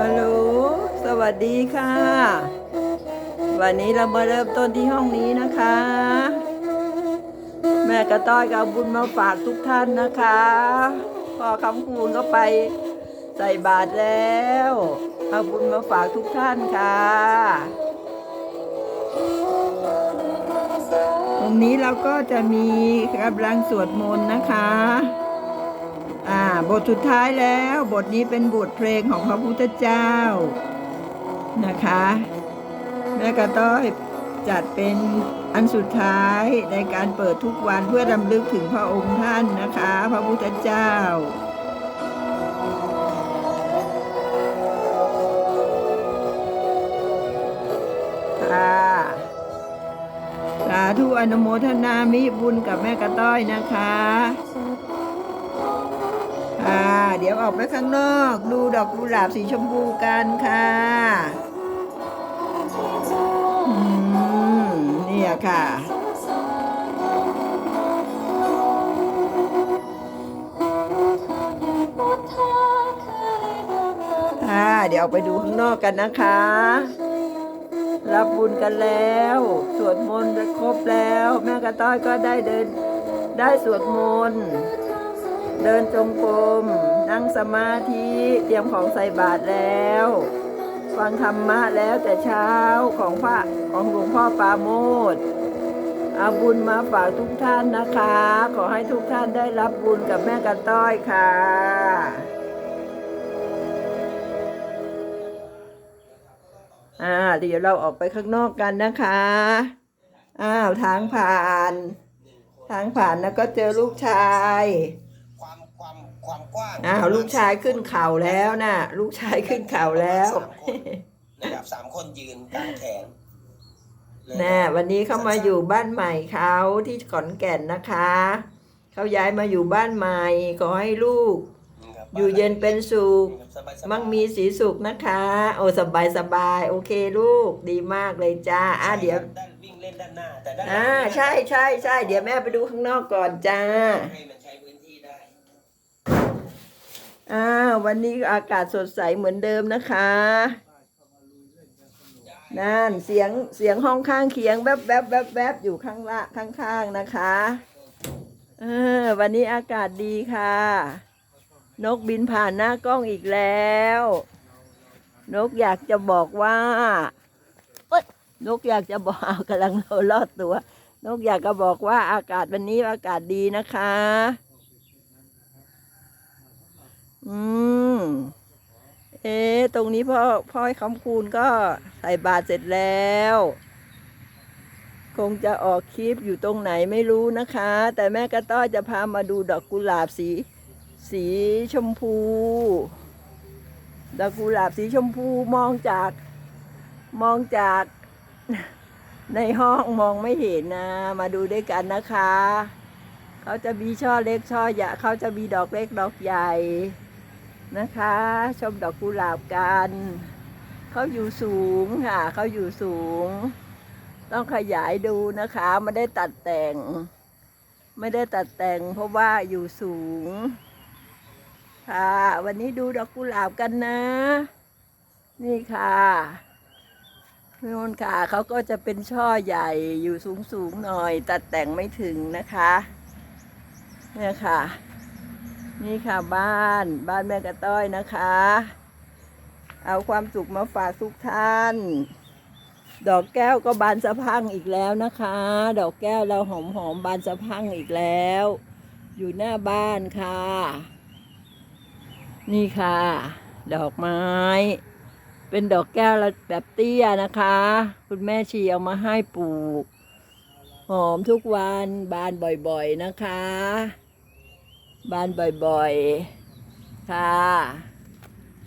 ฮัลโหล สวัสดีค่ะ วันนี้เรามาเริ่มต้นที่ห้องนี้นะคะ แม่กระต้อยก็เอาบุญมาฝากทุกท่านนะคะ พอคำคูณก็ไปใส่บาตรแล้ว เอาบุญมาฝากทุกท่านค่ะตรงนี้เราก็จะมีกำลังสวดมนต์นะคะ บทสุดท้ายแล้วบทนี้เป็นบทเพลงของพระพุทธเจ้านะคะแม่กระต้อยจัดเป็นอันสุดท้ายในการเปิดทุกวันเพื่อรำลึกถึงพระองค์ท่านนะคะ พระพุทธเจ้าค่ะสาธุอนุโมทนามิบุญกับแม่กระต้อยนะคะค่ะ เดี๋ยวออกไปข้างนอก ดูดอกกุหลาบสีชมพูกันค่ะเนี่ยค่ะค่ะ เดี๋ยวออกไปดูข้างนอกกันนะคะ รับบุญกันแล้ว สวดมนต์ครบแล้ว แม่กระต้อยก็ได้เดินได้สวดมนต์ เดินจงกรมนั่งสมาธิเตรียมของใส่บาตรแล้ว ฟังธรรมะแล้วแต่เช้าของพระของหลวงพ่อปาโมดเอาบุญมาฝากทุกท่านนะคะ ขอให้ทุกท่านได้รับบุญกับแม่กันต้อยค่ะอ่าเดี๋ยวเราออกไปข้างนอกกันนะคะอ้าวทางผ่าน ทางผ่านแล้วก็เจอลูกชาย ความความความกว้างอ้าวลูกชายขึ้นเข่าแล้วนะลูกชายขึ้นเข่าแล้วสามคนนะครับสามคนยืนกลางแขนเลยแน่วันนี้เขามาอยู่บ้านใหม่เขาที่ขอนแก่นนะคะเขาย้ายมาอยู่บ้านใหม่ขอให้ลูกนะครับอยู่เย็นเป็นสุขสบายๆมั่งมีสีสุขนะคะ โอ้สบายสบายโอเคลูกดีมากเลยจ้าอะเดี๋ยวด้านวิ่งเล่นด้านหน้าแต่ด้านหลังอ่าใช่ใช่ใช่เดี๋ยวแม่ไปดูข้างนอกก่อนจ้า ให้มันใช้พื้นที่ได้ อ่าวันนี้อากาศสดใสเหมือนเดิมนะคะ นั่นเสียงเสียงห้องข้างเคียงแวบแวบแวบแวบอยู่ข้างละข้างๆนะคะเออวันนี้อากาศดีค่ะ นกบินผ่านหน้ากล้องอีกแล้ว นกอยากจะบอกว่านกอยากจะบอกกำลังรอดตัว นกอยากจะบอกว่าอากาศวันนี้อากาศดีนะคะ อืม เอ๊ะตรงนี้พ่อพ่อให้คำคูณก็ใส่บาตรเสร็จแล้ว คงจะออกคลิปอยู่ตรงไหนไม่รู้นะคะ แต่แม่กระต้อจะพามาดูดอกกุหลาบสี สีชมพู ดอกกุหลาบสีชมพูมองจากมองจากในห้องมองไม่เห็นนะ มาดูด้วยกันนะคะ เขาจะมีช่อเล็กช่อใหญ่เขาจะมีดอกเล็กดอกใหญ่ นะคะ ชมดอกกุหลาบกันเขาอยู่สูงค่ะเขาอยู่สูง ต้องขยายดูนะคะไม่ได้ตัดแต่ง ไม่ได้ตัดแต่ง เพราะว่าอยู่สูง ค่ะ วันนี้ดูดอกกุหลาบกันนะ นี่ค่ะนู่นค่ะเขาก็จะเป็นช่อใหญ่อยู่สูงสูงๆหน่อย ตัดแต่งไม่ถึงนะคะ เนี่ยค่ะ นี่ค่ะบ้านบ้านแม่กระต้อยนะคะ เอาความสุขมาฝากทุกท่าน ดอกแก้วก็บานสะพังอีกแล้วนะคะ ดอกแก้วเราหอมหอมบานสะพังอีกแล้ว อยู่หน้าบ้านค่ะ นี่ค่ะ ดอกไม้ เป็นดอกแก้วแบบเตี้ยนะคะ คุณแม่ชีเอามาให้ปลูก หอมทุกวันบานบ่อยๆนะคะ บานบ่อยๆ ค่ะ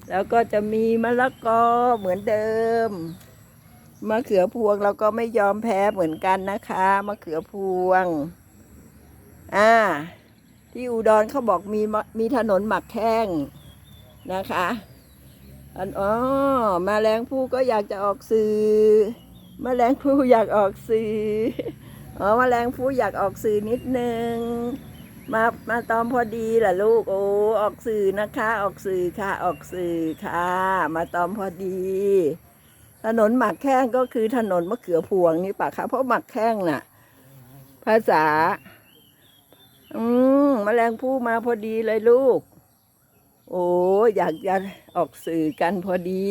แล้วก็จะมีมะละกอเหมือนเดิม มะเขือพวงเราก็ไม่ยอมแพ้เหมือนกันนะคะ มะเขือพวง อ่า ที่อุดรเขาบอกมีมีถนนหมักแข้งนะคะอันอ๋อแมาแรงผู้ก็อยากจะออกสื่อแมลงผู้อยากออกสื่ออ๋อแมลงผู้อยากออกสื่อนิดนึง มามาตอมพอดีล่ะลูก โอ้ออกสื่อนะคะ ออกสื่อค่ะ ออกสื่อค่ะ มาตอมพอดี ถนนหมักแข้งก็คือถนนมะเขือพวงนี่ปะคะเพราะหมักแข้งน่ะ ภาษา อืมแมลงผู้มาพอดีเลยลูก โอ้อยากจะออกสื่อกันพอดี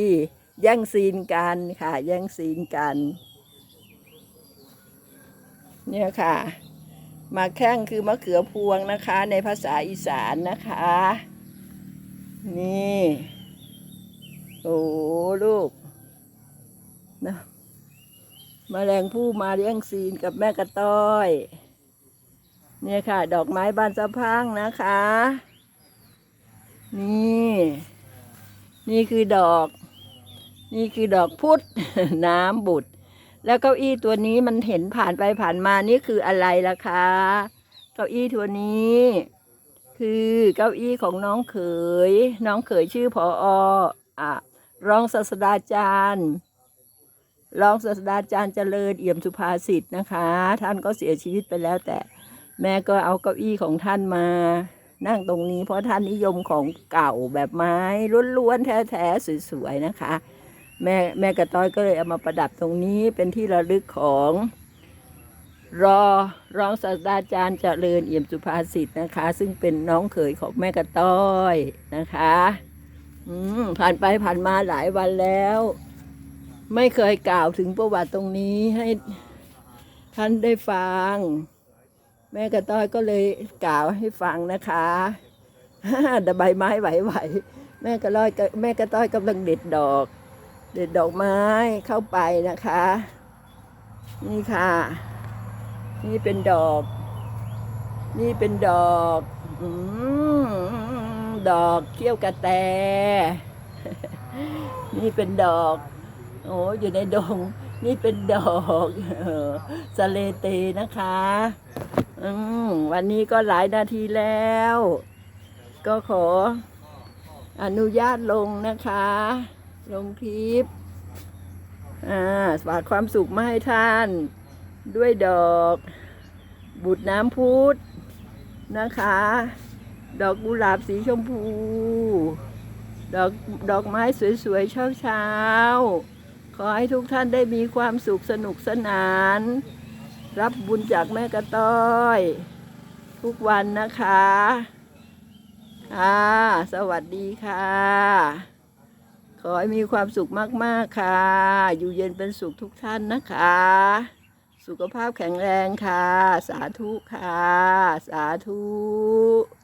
แย่งซีนกันค่ะ แย่งซีนกัน เนี่ยค่ะ มาแข้งคือมะเขือพวงนะคะ ในภาษาอีสานนะคะ นี่ โอ้ลูกนะมแมลงผู้มาเลี้ยงซีนกับแม่กระต้อย เนี่ยค่ะ ดอกไม้บานสะพังนะคะ นี่ นี่คือดอก นี่คือดอกพุธน้ำบุตร แล้วเก้าอี้ตัวนี้มันเห็นผ่านไปผ่านมานี่คืออะไรล่ะคะ เก้าอี้ตัวนี้ คือเก้าอี้ของน้องเขย น้องเขยชื่อพออะรองศาสตราจารย์รองศาสตราจารย์เจริญเอี่ยมสุภาษิตนะคะ ท่านก็เสียชีวิตไปแล้ว แต่แม่ก็เอาเก้าอี้ของท่านมา นั่งตรงนี้เพราะท่านนิยมของเก่าแบบไม้ล้วนๆแท้ๆสวยๆนะคะ แม่แม่กระต้อยก็เลยเอามาประดับตรงนี้เป็นที่ระลึกของ รอรองศาสตราจารย์เจริญเอี่ยมสุภาษิตนะคะ ซึ่งเป็นน้องเขยของแม่กระต้อยนะคะผ่านไปผ่านมาหลายวันแล้ว ไม่เคยกล่าวถึงประวัติตรงนี้ให้ท่านได้ฟัง แม่กระต้อยก็เลยกล่าวให้ฟังนะคะแต่ใบไม้ไหวๆแม่กระต้อยแม่กระต้อยกำลังเด็ดดอก เด็ดดอกไม้เข้าไปนะคะ นี่ค่ะ นี่เป็นดอก นี่เป็นดอกอดอกเขี้ยวกระแต นี่เป็นดอก โอ้อยู่ในดง นี่เป็นดอกสเลเตนะคะวันนี้ก็หลายนาทีแล้ว ก็ขออนุญาตลงนะคะ ลงคลิปอ่าฝากความสุขมาให้ท่าน ด้วยดอก บุตรน้ำพุธนะคะ ดอกกุหลาบสีชมพู ดอกดอกไม้สวยๆเช้าๆขอให้ทุกท่านได้มีความสุขสนุกสนาน รับบุญจากแม่กระต้อย ทุกวันนะคะ ค่ะ สวัสดีค่ะ ขอให้มีความสุขมาก ๆ ค่ะ อยู่เย็นเป็นสุขทุกท่านนะคะ สุขภาพแข็งแรงค่ะ สาธุค่ะ สาธุ